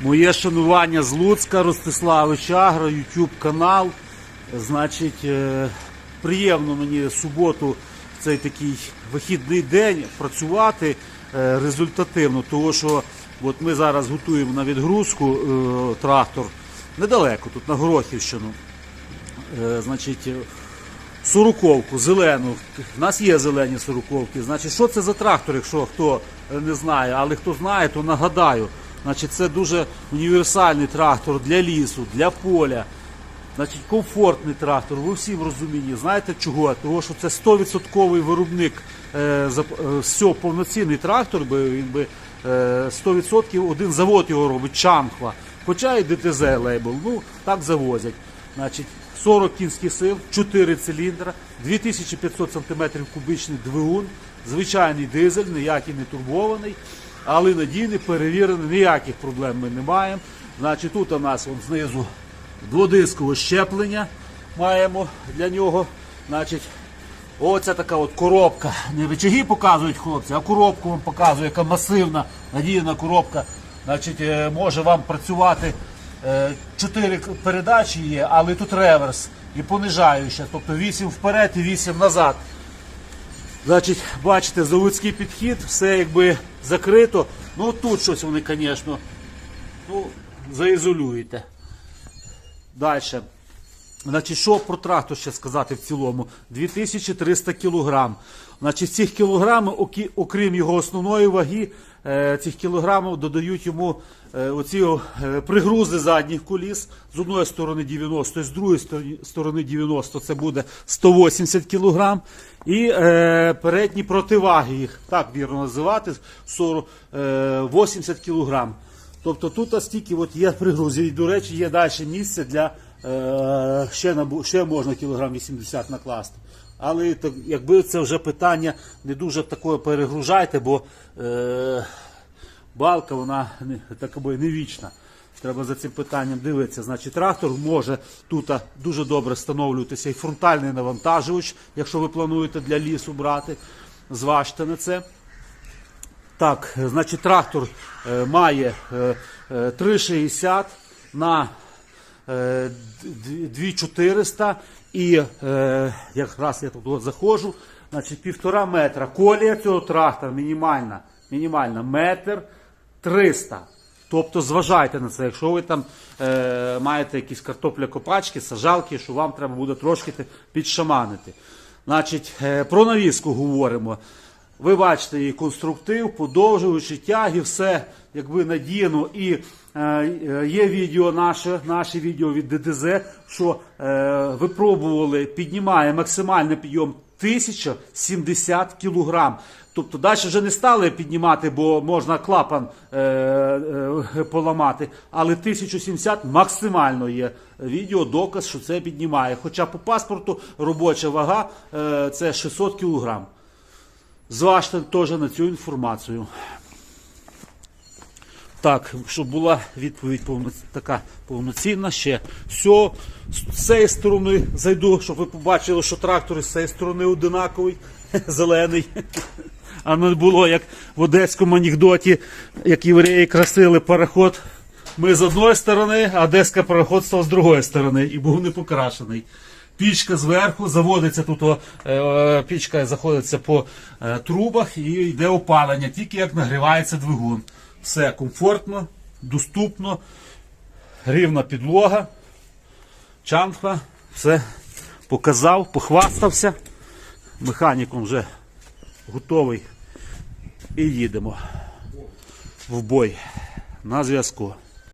Моє шанування з Луцька, Ростиславич Агро, YouTube канал. Значить, е, приємно мені суботу в цей такий вихідний день працювати е, результативно, тому що от ми зараз готуємо на відгрузку е, трактор недалеко, тут на Горохівщину. Значить, сороковку зелену. У нас є зелені сороковки. Значить, що це за трактор, якщо хто не знає, але хто знає, то нагадаю. Значить, це дуже універсальний трактор для лісу, для поля. Значить, комфортний трактор, ви всім розумінні. Знаєте чого? Тому що це 100% виробник, е, е, все, повноцінний трактор, би, він би е, 100% один завод його робить, Чанхва. Хоча і ДТЗ лейбл, ну так завозять. Значить, 40 кінських сил, 4 циліндра, 2500 см кубічний двигун, звичайний дизель, ніякий не турбований, але надійний, перевірений, ніяких проблем ми не маємо. Значить, тут у нас вон, знизу дводискове щеплення маємо для нього. Значить, оця така от коробка. Не речаги показують хлопці, а коробку вам показую, яка масивна, надійна коробка. Значить, е, може вам працювати е, чотири передачі є, але тут реверс і понижаюча. Тобто 8 вперед і 8 назад. Значить, бачите, заводський підхід, все якби закрито. Ну тут щось вони, звісно, ну, заізолюєте. Далі. Значить, що про трактор ще сказати в цілому? 2300 кілограм. Значить, цих кілограмів, окрім його основної ваги, цих кілограмів додають йому е, оці е, пригрузи задніх коліс. З одної сторони 90, з другої сторони- сторони 90 це буде 180 кілограм. І е, передні противаги їх, так вірно називати, 40, е, 80 кілограм. Тобто тут стільки от є пригрузи. І, до речі, є далі місце для е, ще, ще можна кілограм 80 накласти. Але так, якби це вже питання не дуже такое перегружайте, бо е, балка вона не, так аби, не вічна. Треба за цим питанням дивитися. Значить, трактор може тут дуже добре встановлюватися і фронтальний навантажувач, якщо ви плануєте для лісу брати. Зважте на це. Так, значить, трактор е, має е, е, 3,60 на 2400 і е, якраз я тут заходжу, значить, півтора метра. Колія цього трактора мінімальна, мінімальна метр 300. Тобто зважайте на це, якщо ви там е, маєте якісь картопля-копачки, сажалки, що вам треба буде трошки підшаманити. Значить, е, про навіску говоримо. Ви бачите і конструктив, подовжуючи тяги, все якби надіяно. І е, е, є відео наше, наше відео від ДДЗ, що е, випробували, піднімає максимальний підйом 1070 кілограм. Тобто далі вже не стали піднімати, бо можна клапан е, е, поламати. Але 1070 максимально є відео, доказ, що це піднімає. Хоча по паспорту робоча вага е, це 600 кілограм. Зважте теж на цю інформацію. Так, щоб була відповідь повно, така повноцінна ще. Все, з цієї сторони зайду, щоб ви побачили, що трактор з цієї сторони одинаковий, зелений. А не було як в одеському анекдоті, як євреї красили пароход. Ми з одної сторони, а одеська пароход став з другої сторони і був не покрашений. Пічка зверху, заводиться тут, о, е, пічка заходиться по е, трубах і йде опалення, тільки як нагрівається двигун. Все комфортно, доступно, рівна підлога, чанфа, все показав, похвастався. Механіком вже готовий. І їдемо в бой на зв'язку.